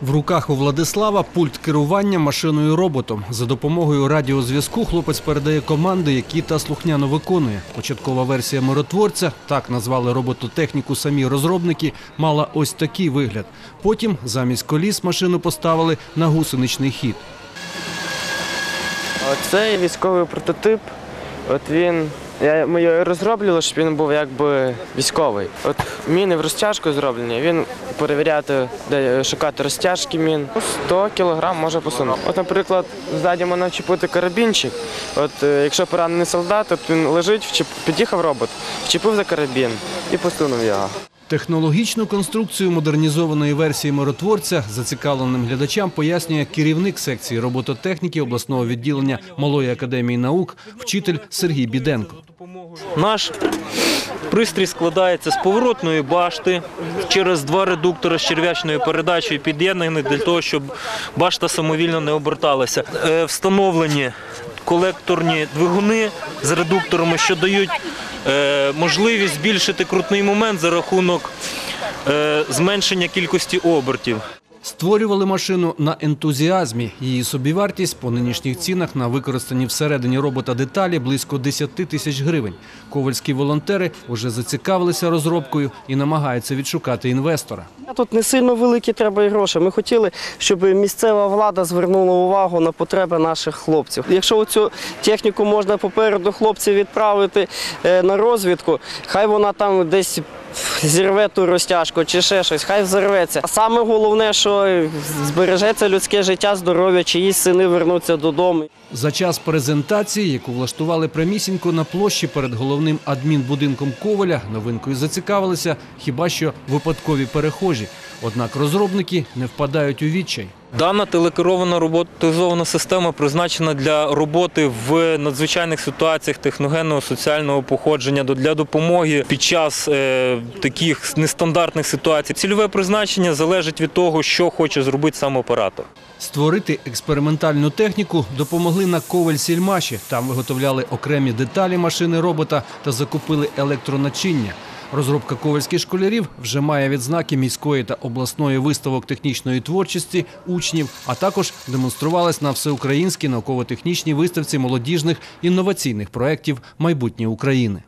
В руках у Владислава пульт керування машиною роботом. За допомогою радіозв'язку хлопець передає команди, які та слухняно виконує. Початкова версія миротворця, так назвали робототехніку самі розробники, мала ось такий вигляд. Потім замість коліс машину поставили на гусеничний хід. Цей військовий прототип, от він. Я, ми його розроблювали, щоб він був якби військовий. От міни в розтяжку зроблені, він перевіряти, де шукати розтяжки мін. 100 кілограм може посунути. От, наприклад, ззаді можна вчепити карабінчик. От е, якщо поранений солдат, то він лежить, під'їхав робот, вчепив за карабін і посунув його. Технологічну конструкцію модернізованої версії миротворця зацікавленим глядачам пояснює керівник секції робототехніки обласного відділення Малої академії наук, вчитель Сергій Біденко. Наш пристрій складається з поворотної башти через два редуктори з черв'ячною передачею під'єднаних для того, щоб башта самовільно не оберталася. Е, Встановлені колекторні двигуни з редукторами, що дають можливість збільшити крутний момент за рахунок е, зменшення кількості обертів. Створювали машину на ентузіазмі. Її собівартість по нинішніх цінах на використані всередині робота деталі близько 10 тисяч гривень. Ковальські волонтери вже зацікавилися розробкою і намагаються відшукати інвестора. Тут не сильно великі треба і гроші. Ми хотіли, щоб місцева влада звернула увагу на потреби наших хлопців. Якщо цю техніку можна попереду хлопців відправити е, на розвідку, хай вона там десь зірве ту розтяжку чи ще щось, хай взорветься. А саме головне, що збережеться людське життя, здоров'я, чиїсь сини вернуться додому. За час презентації, яку влаштували прямісінько на площі перед головним адмінбудинком Коваля, новинкою зацікавилися хіба що випадкові перехожі. Однак розробники не впадають у відчай. Дана телекерована роботизована система призначена для роботи в надзвичайних ситуаціях техногенного соціального походження для допомоги під час е, таких нестандартних ситуацій. Цільове призначення залежить від того, що хоче зробити сам оператор. Створити експериментальну техніку допомогли на Коваль Сільмаші. Там виготовляли окремі деталі машини робота та закупили електроначиння. Розробка ковальських школярів вже має відзнаки міської та обласної виставок технічної творчості учнів, а також демонструвалась на всеукраїнській науково-технічній виставці молодіжних інноваційних проєктів майбутнє України.